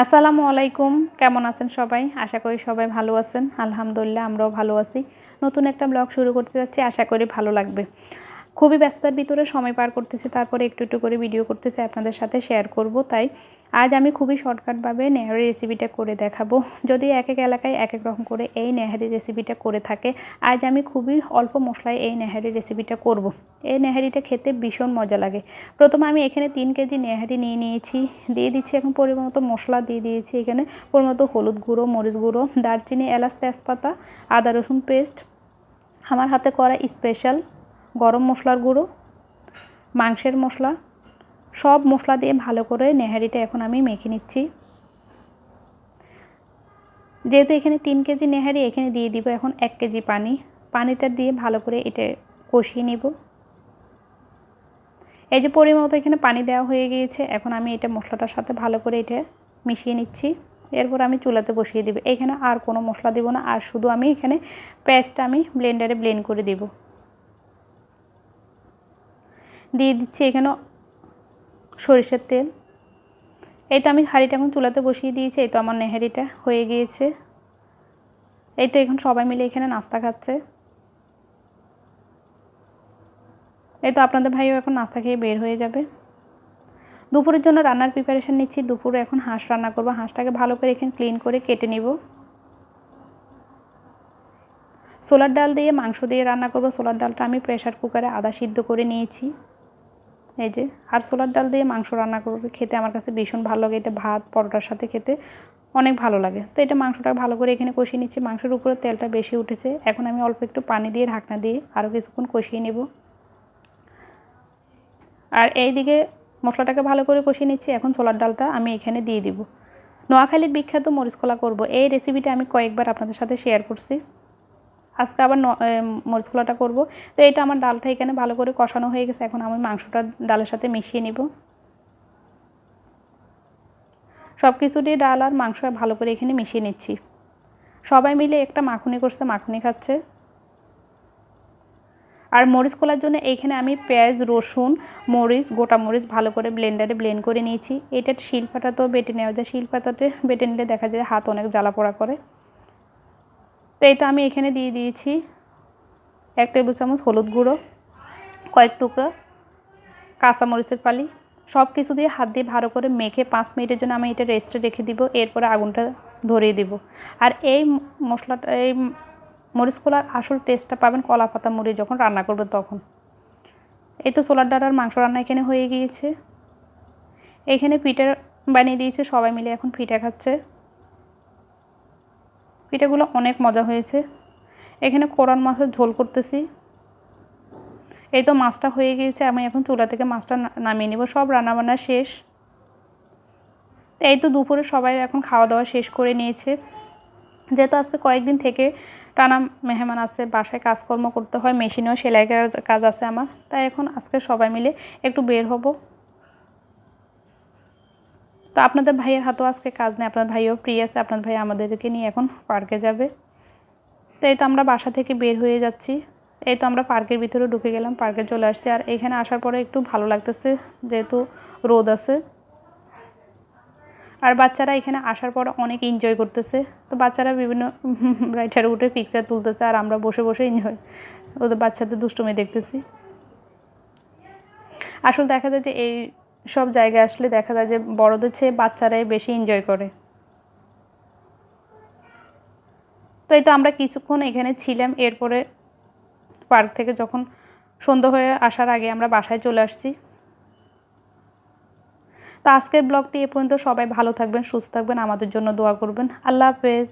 আসসালামু আলাইকুম। কেমন আছেন সবাই? আশা করি সবাই ভালো আছেন। আলহামদুলিল্লাহ, আমরাও ভালো আছি। নতুন একটা ব্লগ শুরু করতে যাচ্ছি। আশা করি ভালো লাগবে। খুবই ব্যস্ততার ভিতরে সময় পার করতেছে, তারপরে একটু একটু করে ভিডিও করতেছি, আপনাদের সাথে শেয়ার করব। তাই আজ আমি খুবই শর্টকাটভাবে নেহারি রেসিপিটা করে দেখাবো। যদি এক এক এলাকায় এক এক রকম করে এই নেহারি রেসিপিটা করে থাকে, আজ আমি খুবই অল্প মশলায় এই নেহারি রেসিপিটা করব। এই নেহারিটা খেতে ভীষণ মজা লাগে। প্রথমে আমি এখানে তিন কেজি নেহারি নিয়ে নিয়েছি। দিয়ে দিচ্ছি এখন পরিমাণ মতো মশলা দিয়ে দিয়েছি এখানে। পরিমাণ হলুদ গুঁড়ো, মরিচ গুঁড়ো, দারচিনি, এলাচ তেজপাতা, আদা রসুন পেস্ট আমার হাতে করা স্পেশাল গরম মশলার গুঁড়ো, মাংসের মশলা, সব মশলা দিয়ে ভালো করে নেহারিটা এখন আমি মেখে নিচ্ছি। যেহেতু এখানে তিন কেজি নেহারি, এখানে দিয়ে দিব এখন এক কেজি পানি। পানিটা দিয়ে ভালো করে এটা কষিয়ে নেব। এই যে পরিমাণ মতো এখানে পানি দেওয়া হয়ে গিয়েছে, এখন আমি এটা মশলাটার সাথে ভালো করে এটা মিশিয়ে নিচ্ছি। এরপর আমি চুলাতে বসিয়ে দেবো। এখানে আর কোনো মশলা দেবো না, আর শুধু আমি এখানে পেস্টটা আমি ব্লেন্ডারে ব্লেন্ড করে দেব। দিয়ে দিচ্ছি এখানে সরিষার তেল। এই তো আমি হাঁড়িটা এখন চুলাতে বসিয়ে দিয়েছি, এই তো আমার নেহারিটা হয়ে গিয়েছে। এই তো এখন সবাই মিলে এখানে নাস্তা খাচ্ছে। এই তো আপনাদের ভাইও এখন নাস্তা খেয়ে বের হয়ে যাবে। দুপুরের জন্য রান্নার প্রিপারেশান নিচ্ছি, দুপুরে এখন হাঁস রান্না করব। হাঁসটাকে ভালো করে এখানে ক্লিন করে কেটে নিব। সোলার ডাল দিয়ে, মাংস দিয়ে রান্না করব। সোলার ডালটা আমি প্রেশার কুকারে আদা সিদ্ধ করে নিয়েছি। এই যে, আর সোলার ডাল দিয়ে মাংস রান্না করবে, খেতে আমার কাছে ভীষণ ভালো লাগে এটা ভাত, পরোটার সাথে খেতে, অনেক ভালো লাগে। তো এটা মাংসটা ভালো করে এখানে কষিয়ে নিচ্ছি, মাংসের উপরে তেলটা বেশি উঠেছে, এখন আমি অল্প একটু পানি দিয়ে ঢাকনা দিয়ে আরও কিছুক্ষণ কষিয়ে নেব। আর এই দিকে মশলাটাকে ভালো করে কষিয়ে নিচ্ছি, এখন ছোলার ডালটা আমি এখানে দিয়ে দিব। নোয়াখালীর বিখ্যাত মরিচকলা করব, এই রেসিপিটা আমি কয়েকবার আপনাদের সাথে শেয়ার করছি। আজকে আবার মরিচকলাটা করব। তো এটা আমার ডালটা এখানে ভালো করে কষানো হয়ে গেছে। এখন আমি মাংসটা ডালের সাথে মিশিয়ে নিব। সব কিছু দিয়ে ডাল আর মাংস ভালো করে এখানে মিশিয়ে নিচ্ছি। সবাই মিলে একটা মাখুনি করছে, মাখুনি খাচ্ছে। আর মরিচ খোলার জন্য এইখানে আমি পেঁয়াজ, রসুন, মরিচ, গোটা মরিচ ভালো করে ব্লেন্ডারে ব্লেন্ড করে নিয়েছি। এটা শিলপাটা তো বেটে নেওয়া যায়। শিলপাতাতে বেটে নিলে দেখা যায় হাত অনেক জ্বালা পোড়া করে। তো এই তো আমি এখানে দিয়ে দিয়েছি এক টেবিল চামচ হলুদ গুঁড়ো, কয়েক টুকরো কাঁচামরিচের পালি, সব কিছু দিয়ে হাত দিয়ে ভালো করে মেখে পাঁচ মিনিটের জন্য আমি এটা রেস্টে রেখে দিব, এরপরে আগুনটা ধরিয়ে দিব। আর এই মশলাটা, এই মরিচ কলার আসল টেস্টটা পাবেন কলা পাতা মুড়ি যখন রান্না করবেন তখন। এই তো সোলার ডাটার মাংস রান্না এখানে হয়ে গিয়েছে। এখানে পিঠা বানিয়ে দিয়েছে, সবাই মিলে এখন পিঠা খাচ্ছে। পিঠাগুলো অনেক মজা হয়েছে। এখানে কোরআন মাছের ঝোল করতেছি। এই তো মাছটা হয়ে গিয়েছে, আমি এখন চুলা থেকে মাছটা নামিয়ে নেব। সব রান্নাবান্না শেষ। এই তো দুপুরে সবাই এখন খাওয়া দাওয়া শেষ করে নিয়েছে। যেহেতু আজকে কয়েকদিন থেকে টানা মেহমান আছে, বাসায় কাজকর্ম করতে হয়, মেশিনেও সেলাই কাজ আছে আমার। তাই এখন আজকে সবাই মিলে একটু বের হব। তো আপনাদের ভাইয়ের হাতেও আজকে কাজ নেই, আপনার ভাইও ফ্রি আছে, আপনার ভাই আমাদেরকে নিয়ে এখন পার্কে যাবে। তো এই তো আমরা বাসা থেকে বের হয়ে যাচ্ছি। এই তো আমরা পার্কের ভিতরে ঢুকে গেলাম পার্কে চলে আসছি। আর এখানে আসার পরে একটু ভালো লাগতেছে, যেহেতু রোদ আছে। আর বাচ্চারা এখানে আসার পর অনেক এনজয় করতেছে। তো বাচ্চারা বিভিন্ন রাইটারে উঠে পিকচার তুলতেছে আর আমরা বসে বসে এনজয় ওদের বাচ্চাদের দুষ্টুমি দেখতেছি। আসলে দেখা যায় যে এই সব জায়গায় আসলে দেখা যায় যে বড়দের চেয়ে বাচ্চারাই বেশি এনজয় করে। তো এই তো আমরা কিছুক্ষণ এখানে ছিলাম, এরপরে পার্ক থেকে যখন সন্ধ্যা হয়ে আসার আগে আমরা বাসায় চলে আসছি। তো আজকের ব্লগটি এ পর্যন্ত, সবাই ভালো থাকবেন, সুস্থ থাকবেন, আমাদের জন্য দোয়া করবেন। আল্লাহ হাফেজ।